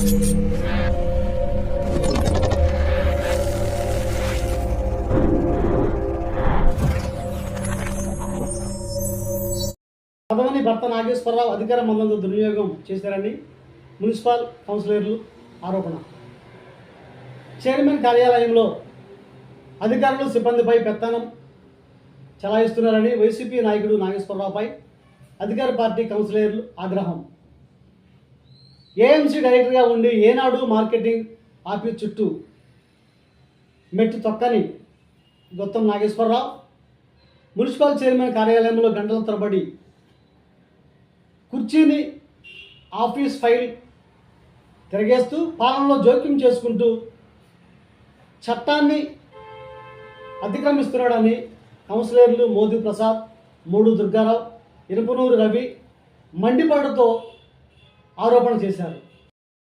పదవిని భర్త నాగేశ్వరరావు అధికార మందంతో దుర్వినియోగం చేశారని మున్సిపల్ కౌన్సిలర్లు ఆరోపణ. చైర్మన్ కార్యాలయంలో అధికారులు సిబ్బందిపై పెత్తనం చలాయిస్తున్నారని వైసీపీ నాయకుడు నాగేశ్వరరావుపై అధికార పార్టీ కౌన్సిలర్లు ఆగ్రహం. ఏఎంసీ డైరెక్టర్గా ఉండి ఏనాడు మార్కెటింగ్ ఆఫీస్ చుట్టూ మెట్టు తొక్కని గొత్తం నాగేశ్వరరావు మున్సిపల్ చైర్మన్ కార్యాలయంలో గంటల తరబడి కుర్చీని ఆఫీస్ ఫైల్ తిరగేస్తూ పాలనలో జోక్యం చేసుకుంటూ చట్టాన్ని అతిక్రమిస్తున్నాడని కౌన్సిలర్లు మోదీ ప్రసాద్ మూడు దుర్గారావు ఇరుపునూరు రవి మండిపడుతో ఆరోపణ చేశారు.